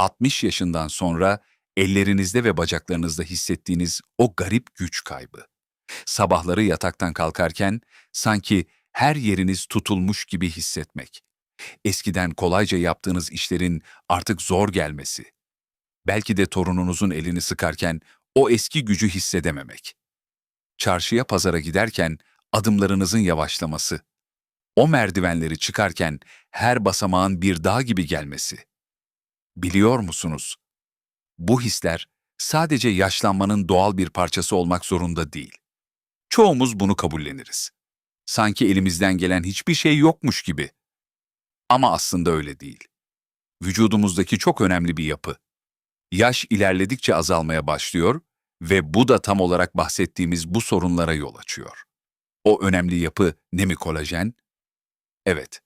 60 yaşından sonra ellerinizde ve bacaklarınızda hissettiğiniz o garip güç kaybı. Sabahları yataktan kalkarken sanki her yeriniz tutulmuş gibi hissetmek. Eskiden kolayca yaptığınız işlerin artık zor gelmesi. Belki de torununuzun elini sıkarken o eski gücü hissedememek. Çarşıya pazara giderken adımlarınızın yavaşlaması. O merdivenleri çıkarken her basamağın bir dağ gibi gelmesi. Biliyor musunuz? Bu hisler sadece yaşlanmanın doğal bir parçası olmak zorunda değil. Çoğumuz bunu kabulleniriz. Sanki elimizden gelen hiçbir şey yokmuş gibi. Ama aslında öyle değil. Vücudumuzdaki çok önemli bir yapı. Yaş ilerledikçe azalmaya başlıyor ve bu da tam olarak bahsettiğimiz bu sorunlara yol açıyor. O önemli yapı ne mi kolajen? Evet,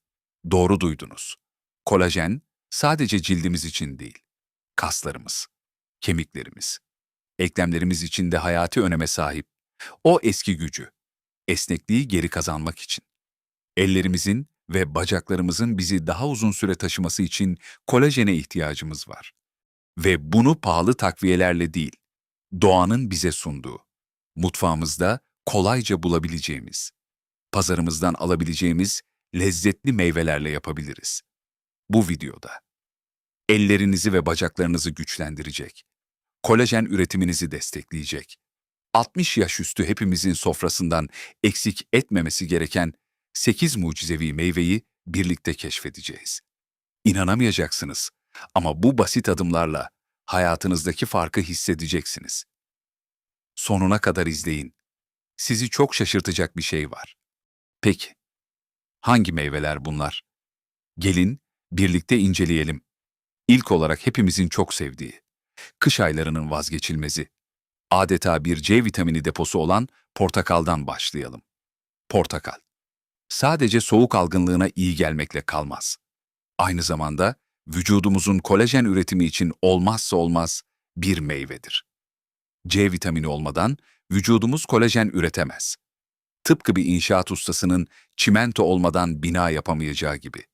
doğru duydunuz. Kolajen sadece cildimiz için değil, kaslarımız, kemiklerimiz, eklemlerimiz için de hayati öneme sahip. O eski gücü, esnekliği geri kazanmak için. Ellerimizin ve bacaklarımızın bizi daha uzun süre taşıması için kolajene ihtiyacımız var. Ve bunu pahalı takviyelerle değil, doğanın bize sunduğu, mutfağımızda kolayca bulabileceğimiz, pazarımızdan alabileceğimiz lezzetli meyvelerle yapabiliriz. Bu videoda ellerinizi ve bacaklarınızı güçlendirecek, kolajen üretiminizi destekleyecek, 60 yaş üstü hepimizin sofrasından eksik etmemesi gereken 8 mucizevi meyveyi birlikte keşfedeceğiz. İnanamayacaksınız ama bu basit adımlarla hayatınızdaki farkı hissedeceksiniz. Sonuna kadar izleyin. Sizi çok şaşırtacak bir şey var. Peki, hangi meyveler bunlar? Gelin birlikte inceleyelim. İlk olarak hepimizin çok sevdiği, kış aylarının vazgeçilmezi, adeta bir C vitamini deposu olan portakaldan başlayalım. Portakal. Sadece soğuk algınlığına iyi gelmekle kalmaz. Aynı zamanda vücudumuzun kolajen üretimi için olmazsa olmaz bir meyvedir. C vitamini olmadan vücudumuz kolajen üretemez. Tıpkı bir inşaat ustasının çimento olmadan bina yapamayacağı gibi.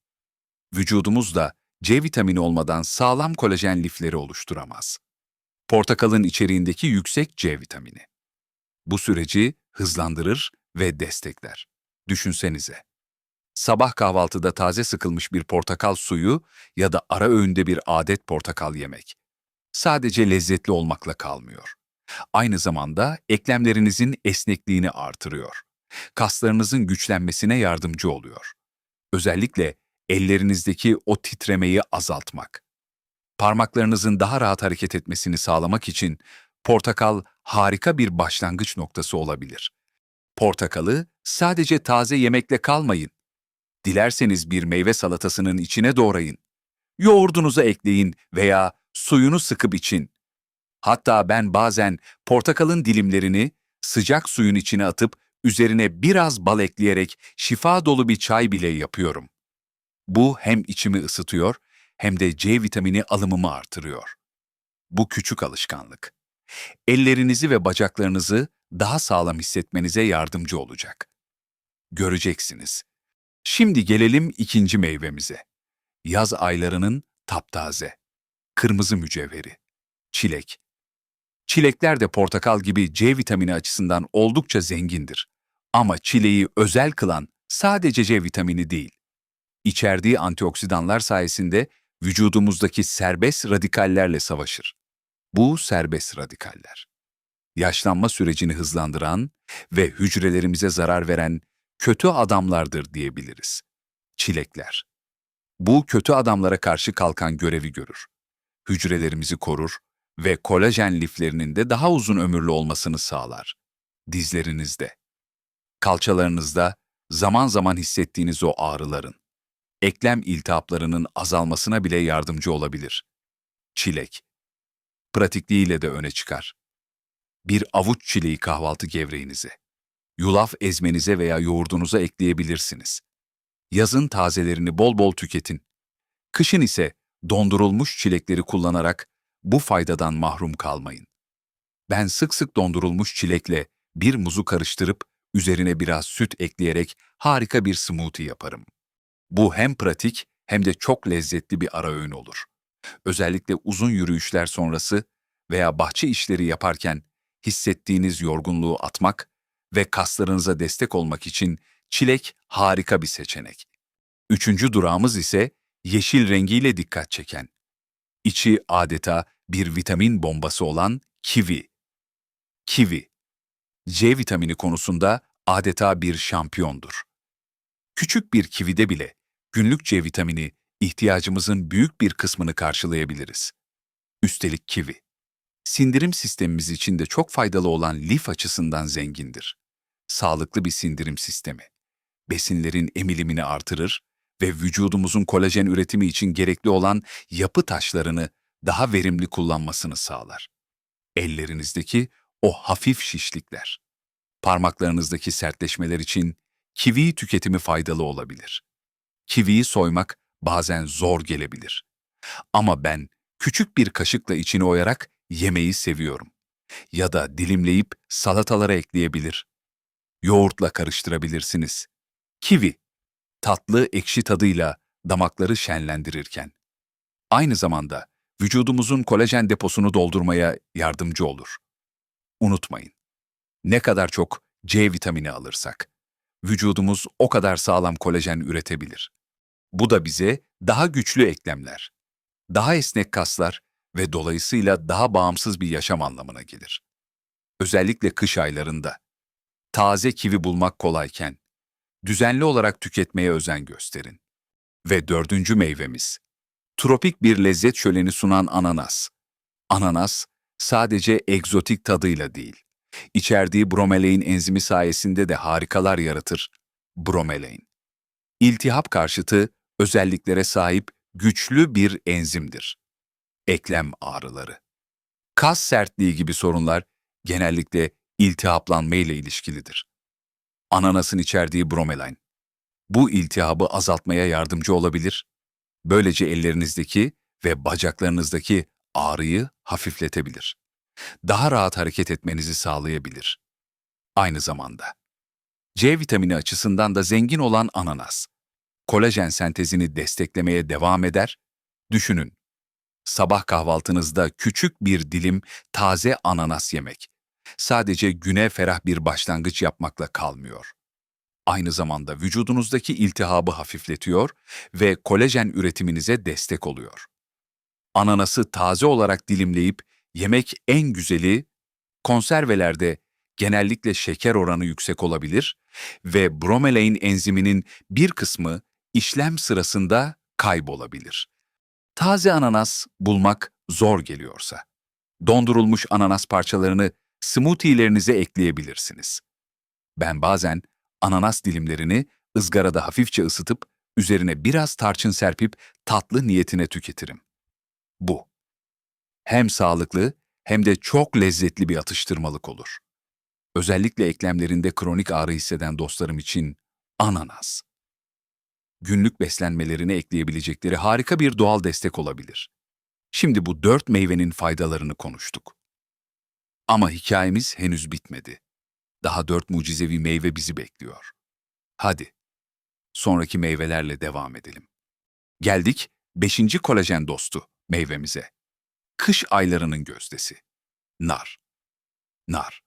Vücudumuz da C vitamini olmadan sağlam kolajen lifleri oluşturamaz. Portakalın içeriğindeki yüksek C vitamini. Bu süreci hızlandırır ve destekler. Düşünsenize. Sabah kahvaltıda taze sıkılmış bir portakal suyu ya da ara öğünde bir adet portakal yemek. Sadece lezzetli olmakla kalmıyor. Aynı zamanda eklemlerinizin esnekliğini artırıyor. Kaslarınızın güçlenmesine yardımcı oluyor. Özellikle ellerinizdeki o titremeyi azaltmak. Parmaklarınızın daha rahat hareket etmesini sağlamak için portakal harika bir başlangıç noktası olabilir. Portakalı sadece taze yemekle kalmayın. Dilerseniz bir meyve salatasının içine doğrayın. Yoğurdunuza ekleyin veya suyunu sıkıp için. Hatta ben bazen portakalın dilimlerini sıcak suyun içine atıp üzerine biraz bal ekleyerek şifa dolu bir çay bile yapıyorum. Bu hem içimi ısıtıyor hem de C vitamini alımımı artırıyor. Bu küçük alışkanlık. Ellerinizi ve bacaklarınızı daha sağlam hissetmenize yardımcı olacak. Göreceksiniz. Şimdi gelelim ikinci meyvemize. Yaz aylarının taptaze, kırmızı mücevheri, çilek. Çilekler de portakal gibi C vitamini açısından oldukça zengindir. Ama çileği özel kılan sadece C vitamini değil. İçerdiği antioksidanlar sayesinde vücudumuzdaki serbest radikallerle savaşır. Bu serbest radikaller. Yaşlanma sürecini hızlandıran ve hücrelerimize zarar veren kötü adamlardır diyebiliriz. Çilekler. Bu kötü adamlara karşı kalkan görevi görür. Hücrelerimizi korur ve kolajen liflerinin de daha uzun ömürlü olmasını sağlar. Dizlerinizde, kalçalarınızda zaman zaman hissettiğiniz o ağrıların, eklem iltihaplarının azalmasına bile yardımcı olabilir. Çilek. Pratikliğiyle de öne çıkar. Bir avuç çileği kahvaltı gevreğinize, yulaf ezmenize veya yoğurdunuza ekleyebilirsiniz. Yazın tazelerini bol bol tüketin. Kışın ise dondurulmuş çilekleri kullanarak bu faydadan mahrum kalmayın. Ben sık sık dondurulmuş çilekle bir muzu karıştırıp üzerine biraz süt ekleyerek harika bir smoothie yaparım. Bu hem pratik hem de çok lezzetli bir ara öğün olur. Özellikle uzun yürüyüşler sonrası veya bahçe işleri yaparken hissettiğiniz yorgunluğu atmak ve kaslarınıza destek olmak için çilek harika bir seçenek. Üçüncü durağımız ise yeşil rengiyle dikkat çeken. İçi adeta bir vitamin bombası olan kivi. Kivi. C vitamini konusunda adeta bir şampiyondur. Küçük bir kivide bile günlük C vitamini ihtiyacımızın büyük bir kısmını karşılayabiliriz. Üstelik kivi, sindirim sistemimiz için de çok faydalı olan lif açısından zengindir. Sağlıklı bir sindirim sistemi, besinlerin emilimini artırır ve vücudumuzun kolajen üretimi için gerekli olan yapı taşlarını daha verimli kullanmasını sağlar. Ellerinizdeki o hafif şişlikler, parmaklarınızdaki sertleşmeler için kivi tüketimi faydalı olabilir. Kiviyi soymak bazen zor gelebilir. Ama ben küçük bir kaşıkla içini oyarak yemeyi seviyorum. Ya da dilimleyip salatalara ekleyebilir. Yoğurtla karıştırabilirsiniz. Kivi, tatlı ekşi tadıyla damakları şenlendirirken. Aynı zamanda vücudumuzun kolajen deposunu doldurmaya yardımcı olur. Unutmayın, ne kadar çok C vitamini alırsak, vücudumuz o kadar sağlam kolajen üretebilir. Bu da bize daha güçlü eklemler, daha esnek kaslar ve dolayısıyla daha bağımsız bir yaşam anlamına gelir. Özellikle kış aylarında. Taze kivi bulmak kolayken, düzenli olarak tüketmeye özen gösterin. Ve dördüncü meyvemiz, tropik bir lezzet şöleni sunan ananas. Ananas, sadece egzotik tadıyla değil, içerdiği bromelain enzimi sayesinde de harikalar yaratır. Bromelain. İltihap karşıtı özelliklere sahip güçlü bir enzimdir. Eklem ağrıları. Kas sertliği gibi sorunlar genellikle iltihaplanma ile ilişkilidir. Ananasın içerdiği bromelain. Bu iltihabı azaltmaya yardımcı olabilir. Böylece ellerinizdeki ve bacaklarınızdaki ağrıyı hafifletebilir. Daha rahat hareket etmenizi sağlayabilir. Aynı zamanda C vitamini açısından da zengin olan ananas, kolajen sentezini desteklemeye devam eder. Düşünün, sabah kahvaltınızda küçük bir dilim taze ananas yemek, sadece güne ferah bir başlangıç yapmakla kalmıyor. Aynı zamanda vücudunuzdaki iltihabı hafifletiyor ve kolajen üretiminize destek oluyor. Ananası taze olarak dilimleyip yemek en güzeli, konservelerde genellikle şeker oranı yüksek olabilir ve bromelain enziminin bir kısmı işlem sırasında kaybolabilir. Taze ananas bulmak zor geliyorsa, dondurulmuş ananas parçalarını smoothie'lerinize ekleyebilirsiniz. Ben bazen ananas dilimlerini ızgarada hafifçe ısıtıp üzerine biraz tarçın serpip tatlı niyetine tüketirim. Bu. Hem sağlıklı hem de çok lezzetli bir atıştırmalık olur. Özellikle eklemlerinde kronik ağrı hisseden dostlarım için ananas günlük beslenmelerine ekleyebilecekleri harika bir doğal destek olabilir. Şimdi bu dört meyvenin faydalarını konuştuk. Ama hikayemiz henüz bitmedi. Daha dört mucizevi meyve bizi bekliyor. Hadi, sonraki meyvelerle devam edelim. Geldik beşinci kolajen dostu meyvemize. Kış aylarının gözdesi. Nar. Nar.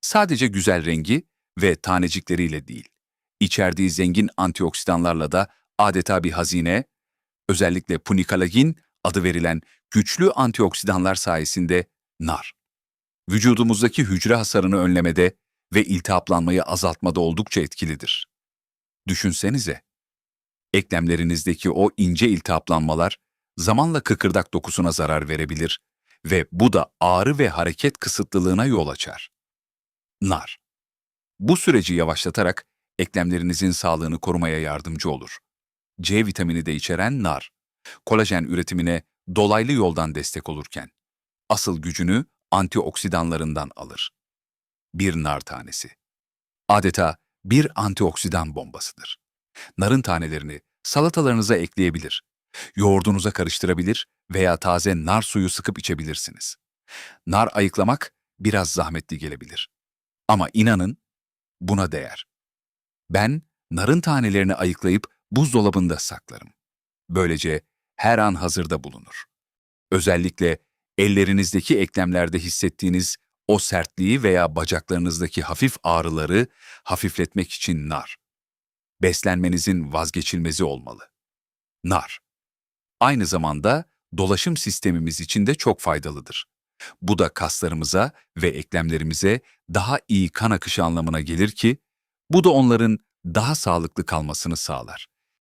Sadece güzel rengi ve tanecikleriyle değil, içerdiği zengin antioksidanlarla da adeta bir hazine, özellikle punikalagin adı verilen güçlü antioksidanlar sayesinde nar. Vücudumuzdaki hücre hasarını önlemede ve iltihaplanmayı azaltmada oldukça etkilidir. Düşünsenize, eklemlerinizdeki o ince iltihaplanmalar zamanla kıkırdak dokusuna zarar verebilir ve bu da ağrı ve hareket kısıtlılığına yol açar. Nar. Bu süreci yavaşlatarak eklemlerinizin sağlığını korumaya yardımcı olur. C vitamini de içeren nar, kolajen üretimine dolaylı yoldan destek olurken, asıl gücünü antioksidanlarından alır. Bir nar tanesi. Adeta bir antioksidan bombasıdır. Narın tanelerini salatalarınıza ekleyebilir, yoğurdunuza karıştırabilir veya taze nar suyu sıkıp içebilirsiniz. Nar ayıklamak biraz zahmetli gelebilir. Ama inanın buna değer. Ben narın tanelerini ayıklayıp buzdolabında saklarım. Böylece her an hazırda bulunur. Özellikle ellerinizdeki eklemlerde hissettiğiniz o sertliği veya bacaklarınızdaki hafif ağrıları hafifletmek için nar. Beslenmenizin vazgeçilmezi olmalı. Nar. Aynı zamanda dolaşım sistemimiz için de çok faydalıdır. Bu da kaslarımıza ve eklemlerimize daha iyi kan akışı anlamına gelir ki, bu da onların daha sağlıklı kalmasını sağlar.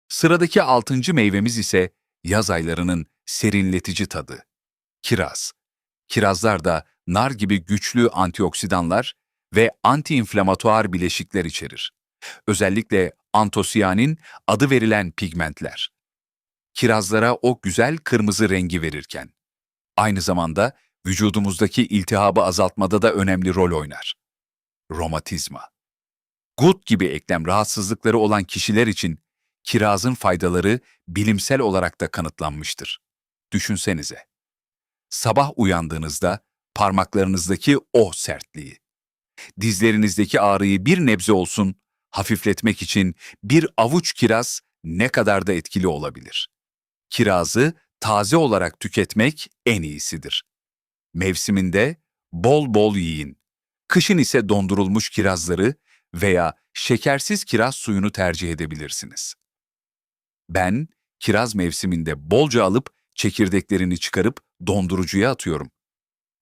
Sıradaki altıncı meyvemiz ise yaz aylarının serinletici tadı. Kiraz. Kirazlar da nar gibi güçlü antioksidanlar ve antiinflamatuar bileşikler içerir. Özellikle antosiyanin adı verilen pigmentler. Kirazlara o güzel kırmızı rengi verirken, aynı zamanda vücudumuzdaki iltihabı azaltmada da önemli rol oynar. Romatizma. Gut gibi eklem rahatsızlıkları olan kişiler için kirazın faydaları bilimsel olarak da kanıtlanmıştır. Düşünsenize. Sabah uyandığınızda parmaklarınızdaki o sertliği, dizlerinizdeki ağrıyı bir nebze olsun hafifletmek için bir avuç kiraz ne kadar da etkili olabilir. Kirazı taze olarak tüketmek en iyisidir. Mevsiminde bol bol yiyin. Kışın ise dondurulmuş kirazları veya şekersiz kiraz suyunu tercih edebilirsiniz. Ben kiraz mevsiminde bolca alıp çekirdeklerini çıkarıp dondurucuya atıyorum.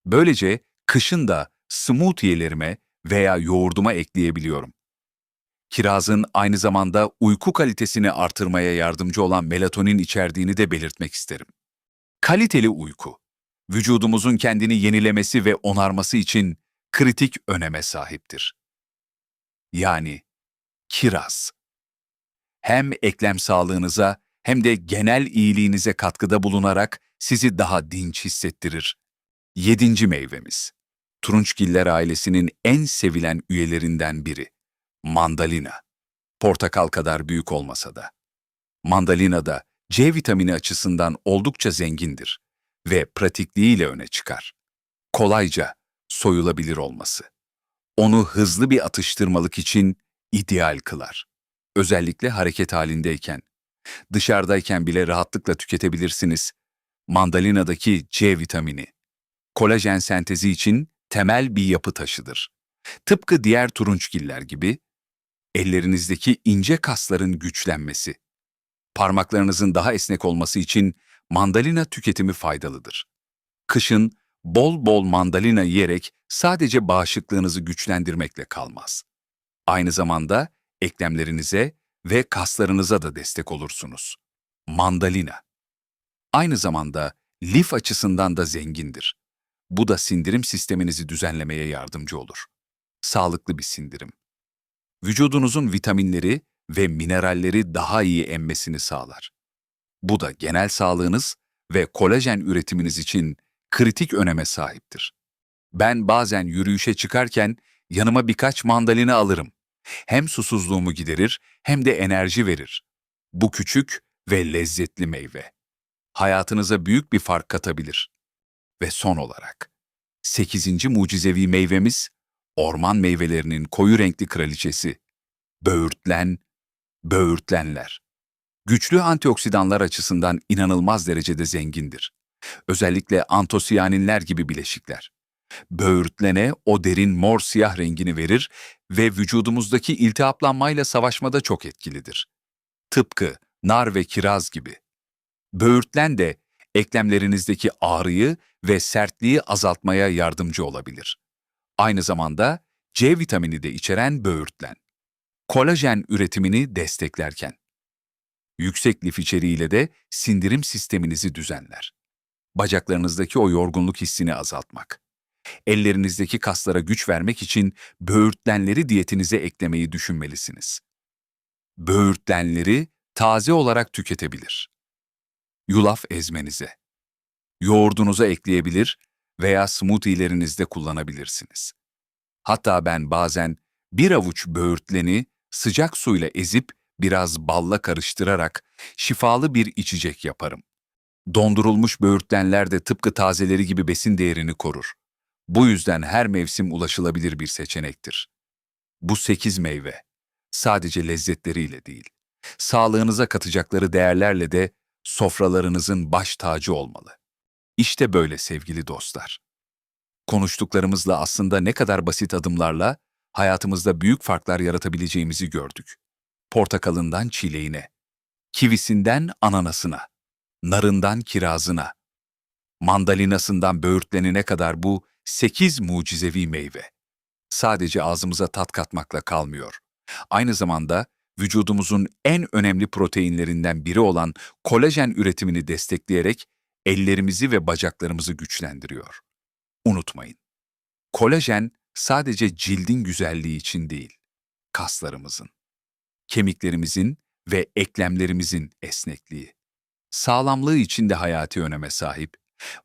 Böylece kışın da smoothie'lerime veya yoğurduma ekleyebiliyorum. Kirazın aynı zamanda uyku kalitesini artırmaya yardımcı olan melatonin içerdiğini de belirtmek isterim. Kaliteli uyku, vücudumuzun kendini yenilemesi ve onarması için kritik öneme sahiptir. Yani kiraz. Hem eklem sağlığınıza hem de genel iyiliğinize katkıda bulunarak sizi daha dinç hissettirir. Yedinci meyvemiz. Turunçgiller ailesinin en sevilen üyelerinden biri. Mandalina. Portakal kadar büyük olmasa da. Mandalina da C vitamini açısından oldukça zengindir ve pratikliğiyle öne çıkar. Kolayca soyulabilir olması. Onu hızlı bir atıştırmalık için ideal kılar. Özellikle hareket halindeyken. Dışarıdayken bile rahatlıkla tüketebilirsiniz. Mandalina'daki C vitamini. Kolajen sentezi için temel bir yapı taşıdır. Tıpkı diğer turunçgiller gibi, ellerinizdeki ince kasların güçlenmesi, parmaklarınızın daha esnek olması için mandalina tüketimi faydalıdır. Kışın bol bol mandalina yiyerek sadece bağışıklığınızı güçlendirmekle kalmaz. Aynı zamanda eklemlerinize ve kaslarınıza da destek olursunuz. Mandalina. Aynı zamanda lif açısından da zengindir. Bu da sindirim sisteminizi düzenlemeye yardımcı olur. Sağlıklı bir sindirim. Vücudunuzun vitaminleri ve mineralleri daha iyi emmesini sağlar. Bu da genel sağlığınız ve kolajen üretiminiz için kritik öneme sahiptir. Ben bazen yürüyüşe çıkarken yanıma birkaç mandalina alırım. Hem susuzluğumu giderir hem de enerji verir. Bu küçük ve lezzetli meyve. Hayatınıza büyük bir fark katabilir. Ve son olarak, sekizinci mucizevi meyvemiz, orman meyvelerinin koyu renkli kraliçesi, böğürtlen, böğürtlenler. Güçlü antioksidanlar açısından inanılmaz derecede zengindir. Özellikle antosiyaninler gibi bileşikler. Böğürtlene o derin mor siyah rengini verir ve vücudumuzdaki iltihaplanmayla savaşmada çok etkilidir. Tıpkı nar ve kiraz gibi. Böğürtlen de eklemlerinizdeki ağrıyı ve sertliği azaltmaya yardımcı olabilir. Aynı zamanda C vitamini de içeren böğürtlen. Kolajen üretimini desteklerken. Yüksek lif içeriğiyle de sindirim sisteminizi düzenler. Bacaklarınızdaki o yorgunluk hissini azaltmak. Ellerinizdeki kaslara güç vermek için böğürtlenleri diyetinize eklemeyi düşünmelisiniz. Böğürtlenleri taze olarak tüketebilir. Yulaf ezmenize. Yoğurdunuza ekleyebilir veya smoothie'lerinizde kullanabilirsiniz. Hatta ben bazen bir avuç böğürtleni sıcak suyla ezip biraz balla karıştırarak şifalı bir içecek yaparım. Dondurulmuş böğürtlenler de tıpkı tazeleri gibi besin değerini korur. Bu yüzden her mevsim ulaşılabilir bir seçenektir. Bu sekiz meyve sadece lezzetleriyle değil, sağlığınıza katacakları değerlerle de sofralarınızın baş tacı olmalı. İşte böyle sevgili dostlar. Konuştuklarımızla aslında ne kadar basit adımlarla hayatımızda büyük farklar yaratabileceğimizi gördük. Portakalından çileğine, kivisinden ananasına, narından kirazına, mandalinasından böğürtlenine kadar bu sekiz mucizevi meyve. Sadece ağzımıza tat katmakla kalmıyor. Aynı zamanda vücudumuzun en önemli proteinlerinden biri olan kolajen üretimini destekleyerek ellerimizi ve bacaklarımızı güçlendiriyor. Unutmayın, kolajen sadece cildin güzelliği için değil, kaslarımızın, kemiklerimizin ve eklemlerimizin esnekliği, sağlamlığı için de hayati öneme sahip.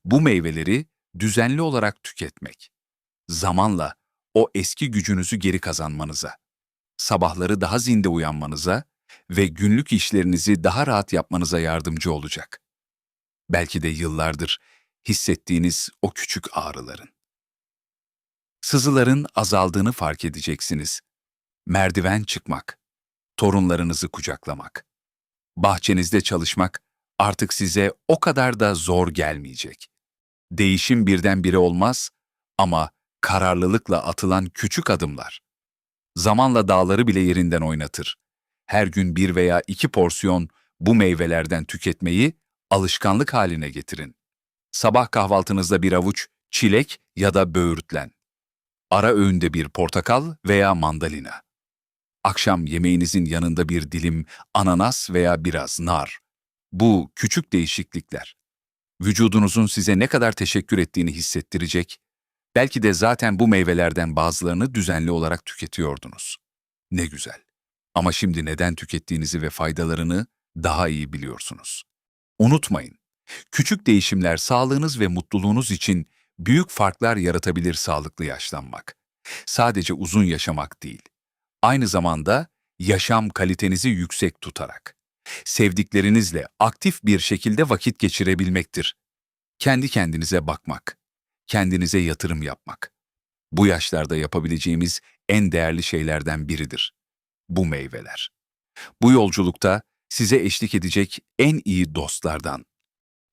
Bu meyveleri düzenli olarak tüketmek, zamanla o eski gücünüzü geri kazanmanıza, sabahları daha zinde uyanmanıza ve günlük işlerinizi daha rahat yapmanıza yardımcı olacak. Belki de yıllardır hissettiğiniz o küçük ağrıların. Sızıların azaldığını fark edeceksiniz. Merdiven çıkmak, torunlarınızı kucaklamak, bahçenizde çalışmak artık size o kadar da zor gelmeyecek. Değişim birdenbire olmaz ama kararlılıkla atılan küçük adımlar. Zamanla dağları bile yerinden oynatır. Her gün bir veya iki porsiyon bu meyvelerden tüketmeyi alışkanlık haline getirin. Sabah kahvaltınızda bir avuç çilek ya da böğürtlen. Ara öğünde bir portakal veya mandalina. Akşam yemeğinizin yanında bir dilim ananas veya biraz nar. Bu küçük değişiklikler. Vücudunuzun size ne kadar teşekkür ettiğini hissettirecek, belki de zaten bu meyvelerden bazılarını düzenli olarak tüketiyordunuz. Ne güzel. Ama şimdi neden tükettiğinizi ve faydalarını daha iyi biliyorsunuz. Unutmayın, küçük değişimler sağlığınız ve mutluluğunuz için büyük farklar yaratabilir sağlıklı yaşlanmak. Sadece uzun yaşamak değil, aynı zamanda yaşam kalitenizi yüksek tutarak, sevdiklerinizle aktif bir şekilde vakit geçirebilmektir. Kendi kendinize bakmak, kendinize yatırım yapmak. Bu yaşlarda yapabileceğimiz en değerli şeylerden biridir. Bu meyveler. Bu yolculukta size eşlik edecek en iyi dostlardan.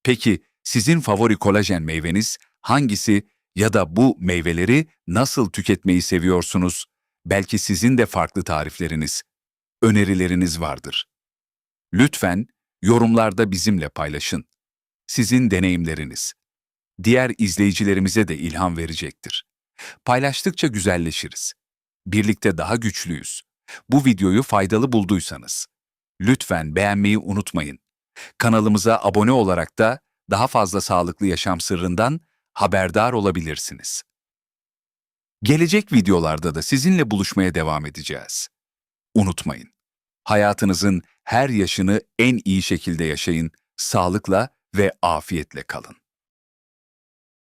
Peki sizin favori kolajen meyveniz hangisi ya da bu meyveleri nasıl tüketmeyi seviyorsunuz? Belki sizin de farklı tarifleriniz, önerileriniz vardır. Lütfen yorumlarda bizimle paylaşın. Sizin deneyimleriniz diğer izleyicilerimize de ilham verecektir. Paylaştıkça güzelleşiriz. Birlikte daha güçlüyüz. Bu videoyu faydalı bulduysanız lütfen beğenmeyi unutmayın. Kanalımıza abone olarak da daha fazla sağlıklı yaşam sırrından haberdar olabilirsiniz. Gelecek videolarda da sizinle buluşmaya devam edeceğiz. Unutmayın, hayatınızın her yaşını en iyi şekilde yaşayın, sağlıkla ve afiyetle kalın.